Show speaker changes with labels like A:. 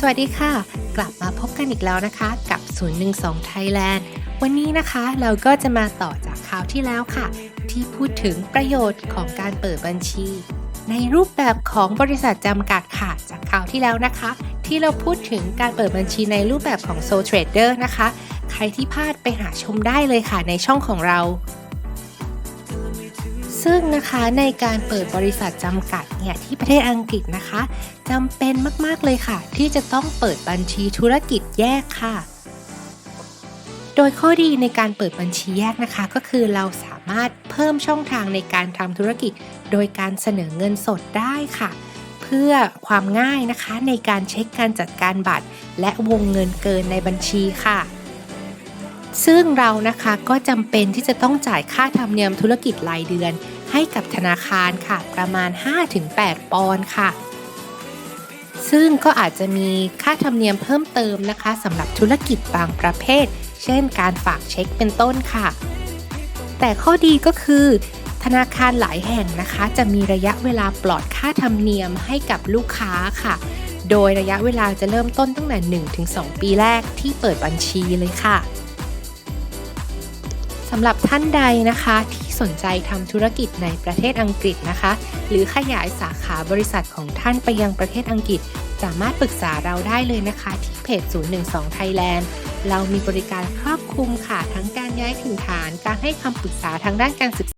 A: สวัสดีค่ะ กลับมาพบกันอีกแล้วนะคะกับ 012 Thailand วันนี้นะคะเราก็จะมาต่อจากคราวที่แล้วค่ะ ที่พูดถึงประโยชน์ของการเปิดบัญชี ในรูปแบบของบริษัทจำกัดค่ะ จากคราวที่แล้วนะคะ ที่เราพูดถึงการเปิดบัญชีในรูปแบบของ Soul Trader นะคะ ใครที่พลาดไปหาชมได้เลยค่ะในช่องของเรา ซึ่งนะคะในการเปิดบริษัทจำกัดเนี่ยที่ประเทศอังกฤษนะคะจำเป็นมากๆเลยค่ะ ที่จะต้องเปิดบัญชีธุรกิจแยกค่ะ โดยข้อดีในการเปิดบัญชีแยกนะคะ ก็คือเราสามารถเพิ่มช่องทางในการทำธุรกิจ โดยการเสนอเงินสดได้ค่ะ เพื่อความง่ายนะคะในการเช็คการจัดการบัตร และวงเงินเกินในบัญชีค่ะ ซึ่งเรานะคะก็จำเป็นที่จะต้องจ่ายค่าธรรมเนียมธุรกิจรายเดือน ให้กับธนาคารค่ะ ประมาณ 5-8 ปอนด์ค่ะ ซึ่งก็อาจจะมีค่าธรรมเนียมเพิ่มเติมนะคะสำหรับธุรกิจบางประเภท เช่น การฝากเช็คเป็นต้นค่ะ แต่ข้อดีก็คือ ธนาคารหลายแห่งนะคะ จะมีระยะเวลาปลอดค่าธรรมเนียมให้กับลูกค้าค่ะ โดยระยะเวลาจะเริ่มต้นตั้งแต่ 1-2 ปีแรกที่เปิดบัญชีเลยค่ะ สำหรับท่านใดนะคะที่สนใจทำธุรกิจในประเทศอังกฤษนะคะ หรือขยายสาขาบริษัทของท่านไปยังประเทศอังกฤษ สามารถปรึกษาเราได้เลยนะคะ ที่เพจ 012 Thailand เรามีบริการครอบคลุมค่ะ ทั้งการย้ายถิ่นฐาน การให้คำปรึกษาทางด้านการศึกษา